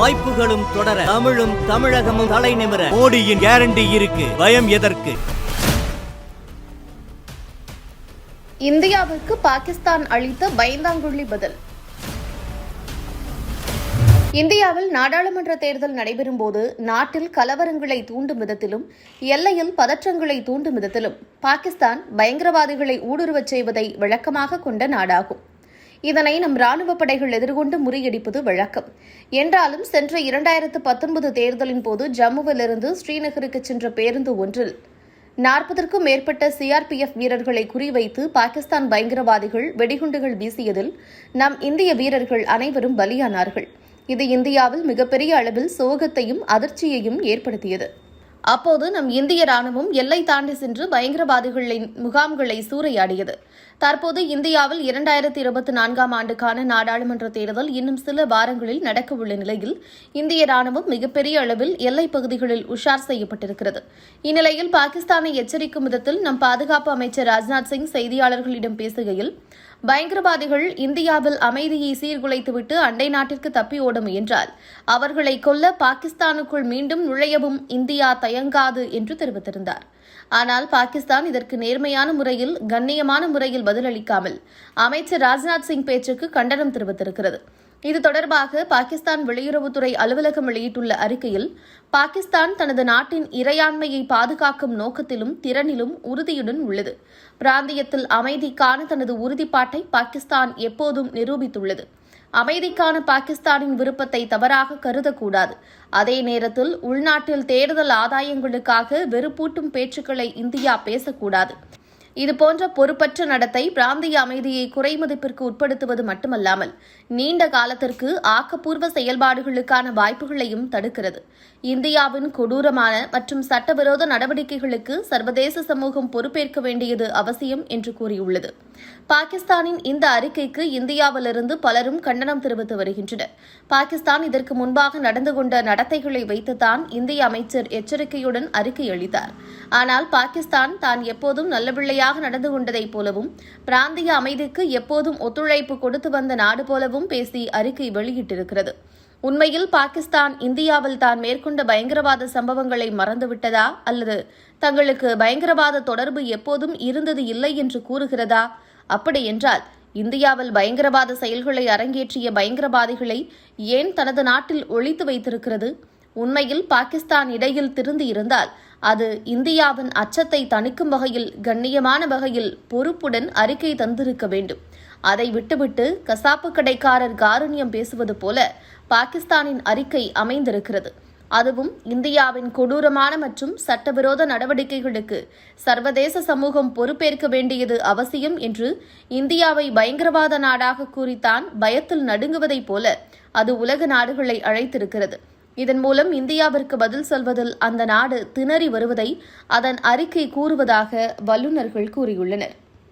வாய்ப்புகளும் தொடர தமிழும் தமிழகமும் தலை நிமிர. மோடியின் கேரண்டி இருக்கு. பயம் எதற்கு? இந்தியாவிற்கு பாகிஸ்தான் அளித்த பயந்தாங்குள்ளி பதில். இந்தியாவில் நாடாளுமன்ற தேர்தல் நடைபெறும் போது நாட்டில் கலவரங்களை தூண்டும் விதத்திலும் எல்லையில் பதற்றங்களை தூண்டும் விதத்திலும் பாகிஸ்தான் பயங்கரவாதிகளை ஊடுருவச் செய்வதை வழக்கமாக கொண்ட நாடாகும். இதனை நம் ராணுவ படைகள் எதிர்கொண்டு முறியடிப்பது வழக்கம். என்றாலும் சென்ற இரண்டாயிரத்து பத்தொன்பது தேர்தலின் போது ஜம்முவிலிருந்து ஸ்ரீநகருக்கு சென்ற பேருந்து ஒன்றில் நாற்பதற்கும் மேற்பட்ட சிஆர்பிஎஃப் வீரர்களை குறிவைத்து பாகிஸ்தான் பயங்கரவாதிகள் வெடிகுண்டுகள் வீசியதில் நம் இந்திய வீரர்கள் அனைவரும் பலியானார்கள். இது இந்தியாவில் மிகப்பெரிய அளவில் சோகத்தையும் அதிர்ச்சியையும் ஏற்படுத்தியது. அப்போது நம் இந்திய ராணுவம் எல்லை தாண்டி சென்று பயங்கரவாதிகளின் முகாம்களை சூறையாடியது. தற்போது இந்தியாவில் இரண்டாயிரத்தி இருபத்தி நான்காம் ஆண்டுக்கான நாடாளுமன்ற தேர்தல் இன்னும் சில வாரங்களில் நடக்கவுள்ள நிலையில் இந்திய ராணுவம் மிகப்பெரிய அளவில் எல்லைப் பகுதிகளில் உஷார் செய்யப்பட்டிருக்கிறது. இந்நிலையில் பாகிஸ்தானை எச்சரிக்கும் விதத்தில் நம் பாதுகாப்பு அமைச்சர் ராஜ்நாத் சிங் செய்தியாளர்களிடம் பேசுகையில் பயங்கரவாதிகள் இந்தியாவில் அமைதியை சீர்குலைத்துவிட்டு அண்டை நாட்டிற்கு தப்பி ஓட முயன்றால் அவர்களை கொல்ல பாகிஸ்தானுக்குள் மீண்டும் நுழையவும் இந்தியா தயங்காது என்று தெரிவித்திருந்தார். ஆனால் பாகிஸ்தான் இதற்கு நேர்மையான முறையில் கண்ணியமான முறையில் பதிலளிக்காமல் அமைச்சர் ராஜ்நாத் சிங் பேச்சுக்கு கண்டனம் தெரிவித்திருக்கிறது. இது தொடர்பாக பாகிஸ்தான் வெளியுறவுத்துறை அலுவலகம் வெளியிட்டுள்ள அறிக்கையில் பாகிஸ்தான் தனது நாட்டின் இறையாண்மையை பாதுகாக்கும் நோக்கத்திலும் திறனிலும் உறுதியுடன் உள்ளது. பிராந்தியத்தில் அமைதிக்கான தனது உறுதிப்பாட்டை பாகிஸ்தான் எப்போதும் நிரூபித்துள்ளது. அமைதிக்கான பாகிஸ்தானின் விருப்பத்தை தவறாக கருதக்கூடாது. அதே நேரத்தில் உள்நாட்டில் தேர்தல் ஆதாயங்களுக்காக வெறுப்பூட்டும் பேச்சுக்களை இந்தியா பேசக்கூடாது. இதுபோன்ற பொறுப்பற்ற நடத்தை பிராந்திய அமைதியை குறைமதிப்பிற்கு உட்படுத்துவது மட்டுமல்லாமல் நீண்ட காலத்திற்கு ஆக்கப்பூர்வ செயல்பாடுகளுக்கான வாய்ப்புகளையும் தடுக்கிறது. இந்தியாவின் கொடூரமான மற்றும் சட்டவிரோத நடவடிக்கைகளுக்கு சர்வதேச சமூகம் பொறுப்பேற்க வேண்டியது அவசியம் என்று கூறியுள்ளது. பாகிஸ்தானின் இந்த அறிக்கைக்கு இந்தியாவிலிருந்து பலரும் கண்டனம் தெரிவித்து வருகின்றனர். பாகிஸ்தான் இதற்கு முன்பாக நடந்து கொண்ட நடத்தைகளை வைத்துத்தான் இந்திய அமைச்சர் எச்சரிக்கையுடன் அறிக்கை அளித்தார். ஆனால் பாகிஸ்தான் தான் எப்போதும் நல்லபிள்ளையாக நடந்து கொண்டதைப் போலவும் பிராந்திய அமைதிக்கு எப்போதும் ஒத்துழைப்பு கொடுத்து வந்த நாடு போலவும் பேசி அறிக்கை வெளியிட்டிருக்கிறது. உண்மையில் பாகிஸ்தான் இந்தியாவில் தான் மேற்கொண்ட பயங்கரவாத சம்பவங்களை மறந்துவிட்டதா? அல்லது தங்களுக்கு பயங்கரவாத தொடர்பு எப்போதும் இருந்தது இல்லை என்று கூறுகிறதா? அப்படியென்றால் இந்தியாவில் பயங்கரவாத செயல்களை அரங்கேற்றிய பயங்கரவாதிகளை ஏன் தனது நாட்டில் ஒழித்து வைத்திருக்கிறது? உண்மையில் பாகிஸ்தான் இடையில் திருந்தி இருந்தால் அது இந்தியாவின் அச்சத்தை தணிக்கும் வகையில் கண்ணியமான வகையில் பொறுப்புடன் அறிக்கை தந்திருக்க வேண்டும். அதை விட்டுவிட்டு கசாப்பு கடைக்காரர் காருண்யம் பேசுவது போல பாகிஸ்தானின் அறிக்கை அமைந்திருக்கிறது. அதுவும் இந்தியாவின் கொடூரமான மற்றும் சட்டவிரோத நடவடிக்கைகளுக்கு சர்வதேச சமூகம் பொறுப்பேற்க வேண்டியது அவசியம் என்று இந்தியாவை பயங்கரவாத நாடாக கூறித்தான் பயத்தில் நடுங்குவதைப் போல அது உலக நாடுகளை அழைத்திருக்கிறது. இதன் மூலம் இந்தியாவிற்கு பதில் சொல்வதில் அந்த நாடு திணறி வருவதை அதன் அறிக்கை கூறுவதாக வல்லுநர்கள் கூறியுள்ளனர்.